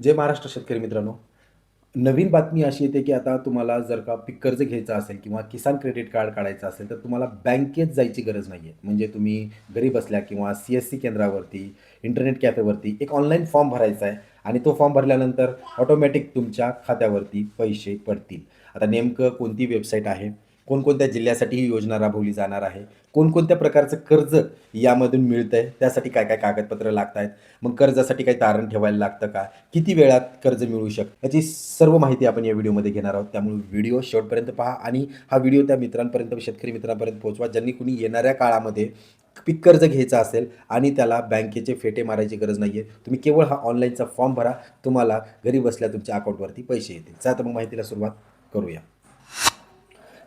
जय महाराष्ट्र शेतकरी मित्रांनो. नवीन बातमी अशी येते की आता तुम्हाला जर का पीक कर्ज घ्यायचं असेल किंवा किसान क्रेडिट कार्ड काढायचं असेल तर तुम्हाला बँकेत जायची गरज नाही आहे म्हणजे तुम्ही घरी बसल्या किंवा सी एस सी केंद्रावरती इंटरनेट कॅफेवरती एक ऑनलाईन फॉर्म भरायचा आहे आणि तो फॉर्म भरल्यानंतर ऑटोमॅटिक तुमच्या खात्यावरती पैसे पडतील. आता नेमकं कोणती वेबसाईट आहे? कोणकोणत्या जिल्ह्यासाठी ही योजना राबवली जाणार आहे? कोणकोणत्या प्रकारचं कर्ज यामधून मिळतं आहे त्यासाठी काय काय कागदपत्र लागत आहेत मग कर्जासाठी काही तारण ठेवायला लागतं का? किती वेळात कर्ज मिळू शकतं? याची सर्व माहिती आपण या व्हिडिओमध्ये घेणार आहोत. त्यामुळे व्हिडिओ शेवटपर्यंत पहा आणि हा व्हिडिओ त्या मित्रांपर्यंत शेतकरी मित्रांपर्यंत पोहोचवा. ज्यांनी कुणी येणाऱ्या काळामध्ये पीक कर्ज घ्यायचं असेल आणि त्याला बँकेचे फेटे मारायची गरज नाही आहे तुम्ही केवळ हा ऑनलाईनचा फॉर्म भरा. तुम्हाला घरी बसल्या तुमच्या अकाउंटवरती पैसे येतील. चला तर मग माहितीला सुरुवात करूया.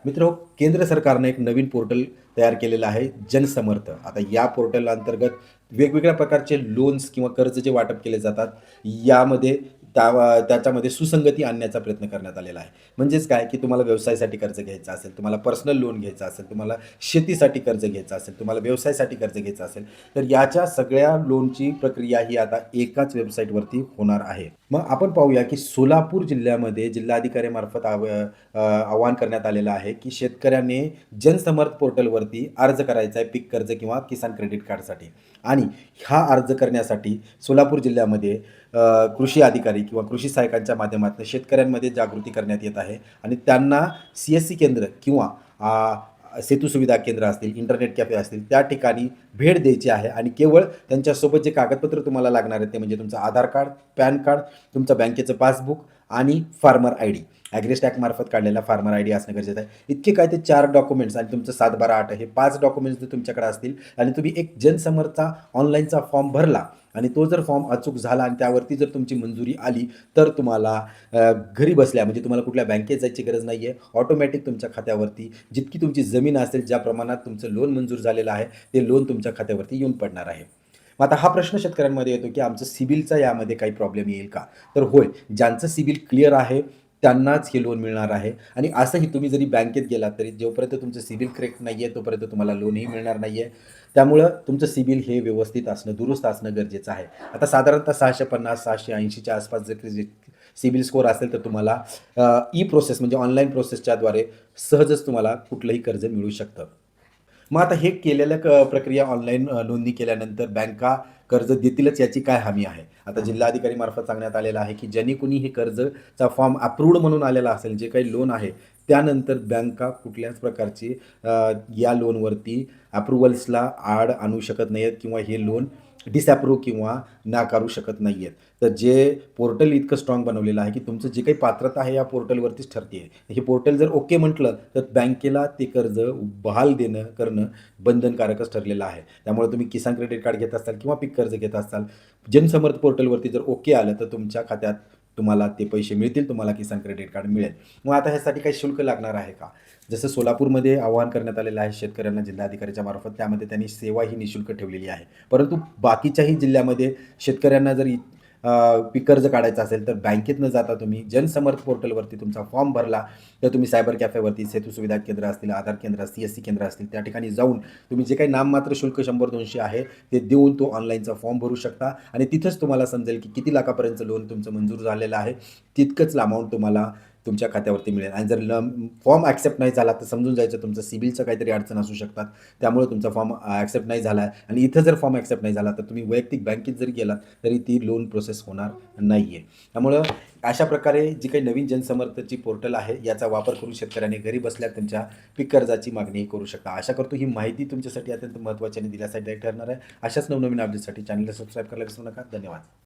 मित्र हो, केंद्र सरकारने एक नवीन पोर्टल तयार केलेलं आहे जनसमर्थ. आता या पोर्टल अंतर्गत वेगवेगळ्या प्रकारचे लोन्स किंवा कर्ज जे वाटप केले जातात यामध्ये त्या त्याच्यामध्ये सुसंगती आणण्याचा प्रयत्न करण्यात आलेला आहे. म्हणजेच काय? की तुम्हाला व्यवसायासाठी कर्ज घ्यायचं असेल तुम्हाला पर्सनल लोन घ्यायचं असेल तुम्हाला शेतीसाठी कर्ज घ्यायचं असेल तुम्हाला व्यवसायासाठी कर्ज घ्यायचं असेल तर याच्या सगळ्या लोनची प्रक्रिया ही आता एकाच वेबसाईटवरती होणार आहे. मग आपण पाहूया की सोलापूर जिल्ह्यामध्ये जिल्हाधिकाऱ्यामार्फत आव आवाहन करण्यात आलेलं आहे की शेतकऱ्याने जनसमर्थ पोर्टलवरती अर्ज करायचा आहे पीक कर्ज किंवा किसान क्रेडिट कार्डसाठी आणि हा अर्ज करण्यासाठी सोलापूर जिल्ह्यामध्ये कृषी अधिकारी किंवा कृषी सहायकांच्या माध्यमातून शेतकऱ्यांमध्ये जागृती करण्यात येत आहे. आणि त्यांना सी एस सी केंद्र किंवा सेतू सुविधा केंद्र असतील इंटरनेट कॅफे असतील त्या ठिकाणी भेट द्यायची आहे. आणि केवळ त्यांच्यासोबत जे कागदपत्र तुम्हाला लागणार आहेत ते म्हणजे तुमचं आधार कार्ड पॅन कार्ड तुमचं बँकेचं पासबुक आणि फार्मर आय डी. ॲग्रेस्ट काढलेला फार्मर आय डी असणं गरजेचं आहे. इतके काय ते चार डॉक्युमेंट्स आणि तुमचं सात बारा आठ हे पाच डॉक्युमेंट्स जर तुमच्याकडे असतील आणि तुम्ही एक जनसमर्थचा ऑनलाईनचा फॉर्म भरला आणि तो जर फॉर्म अचूक झाला आणि त्यावरती जर तुमची मंजुरी आली तर तुम्हाला घरी बसल्या म्हणजे तुम्हाला कुठल्या बँकेत जायची गरज नाही आहे ऑटोमॅटिक तुमच्या खात्यावरती जितकी तुमची जमीन असेल ज्या प्रमाणात तुमचं लोन मंजूर झालेलं आहे ते लोन तुमच्या खात्यावरती येऊन पडणार आहे. मग आता हा प्रश्न शेतकऱ्यांमध्ये येतो की आमचं सिबिलचा यामध्ये काही प्रॉब्लेम येईल का? तर होय ज्यांचं सिबिल क्लिअर आहे त्यांनाच हे लोन मिळणार आहे. आणि असंही तुम्ही जरी बँकेत गेलात तरी जोपर्यंत तुमचं सिबिल करेक्ट नाही आहे तोपर्यंत तुम्हाला लोनही मिळणार नाही आहे त्यामुळं तुमचं सिबिल हे व्यवस्थित असणं दुरुस्त असणं गरजेचं आहे. आता साधारणतः सहाशे पन्नास सहाशे ऐंशीच्या आसपास जर सिबिल स्कोअर असेल तर तुम्हाला ई प्रोसेस म्हणजे ऑनलाईन प्रोसेसच्याद्वारे सहजच तुम्हाला कुठलंही कर्ज मिळू शकतं. मग आता हे केलेल्या क प्रक्रिया ऑनलाईन नोंदणी केल्यानंतर बँका कर्ज देतीलच याची काय हमी आहे? आता जिल्हाधिकारी मार्फत सांगण्यात आलेलं आहे की ज्यांनी कुणी हे कर्जचा फॉर्म अप्रूव्ड म्हणून आलेला असेल जे काही लोन आहे त्यानंतर बँका कुठल्याच प्रकारची या लोनवरती अप्रुव्हल्सला आड आणू शकत नाही आहेत किंवा हे लोन डिसॲप्रूव्ह किंवा नाकारू शकत नाही आहेत तर जे पोर्टल इतकं स्ट्रॉंग बनवलेलं आहे की तुमचं जे काही पात्रता आहे या पोर्टलवरतीच ठरते. आहे हे पोर्टल जर ओके म्हटलं तर बँकेला ते कर्ज बहाल देणं करणं बंधनकारकच ठरलेलं आहे. त्यामुळे तुम्ही किसान क्रेडिट कार्ड घेत असाल किंवा पीक कर्ज घेत असाल जनसमर्थ पोर्टलवरती जर ओके आलं तर तुमच्या खात्यात तुम्हाला ते पैसे मिळतील तुम्हाला किसान क्रेडिट कार्ड मिळेल. मग आता ह्यासाठी काही शुल्क लागणार आहे का? जसं सोलापूरमध्ये आवाहन करण्यात आलेलं आहे शेतकऱ्यांना जिल्हाधिकाऱ्याच्या मार्फत त्यामध्ये त्यांनी सेवा ही निशुल्क ठेवलेली आहे. परंतु बाकीच्याही जिल्ह्यामध्ये शेतकऱ्यांना जर पीक कर्ज काढायचं असेल तर बँकेत न जाता तुम्ही. जनसमर्थ पोर्टलवरती तुमचा फॉर्म भरला तर तुम्ही सायबर कॅफेवरती सेतू सुविधा केंद्र असतील आधार केंद्र सी एस सी केंद्र असतील त्या ठिकाणी जाऊन तुम्ही जे काही नाममात्र शुल्क शंभर दोनशे आहे ते देऊन तो ऑनलाईनचा फॉर्म भरू शकता. आणि तिथंच तुम्हाला समजेल की किती लाखापर्यंत लोन तुमचं मंजूर झालेलं आहे. तितकंच अमाऊंट तुम्हाला तुमच्या खात्यावरती मिळेल. आणि जर ल फॉर्म ॲक्सेप्ट नाही झाला तर समजून जायचं तुमचं सिबिलचं काहीतरी अडचण असू शकतात. त्यामुळे तुमचा फॉर्म ॲक्सेप्ट नाही झाला. आहे आणि इथं जर फॉर्म ॲक्सेप्ट नाही झाला तर तुम्ही वैयक्तिक बँकेत जरी गेलात तरी ती लोन प्रोसेस होणार नाही आहे त्यामुळं अशा प्रकारे जी काही नवीन जनसमर्थची पोर्टल आहे याचा वापर करून शेतकऱ्याने घरी बसल्या त्यांच्या पीक कर्जाची मागणी करू शकता. आशा करतो ही माहिती तुमच्यासाठी अत्यंत महत्त्वाची आणि दिल्यासाठी ठरणार आहे. अशाच नवनवीन अपडेटसाठी चॅनलला सबस्क्राईब करायला विसरू नका. धन्यवाद.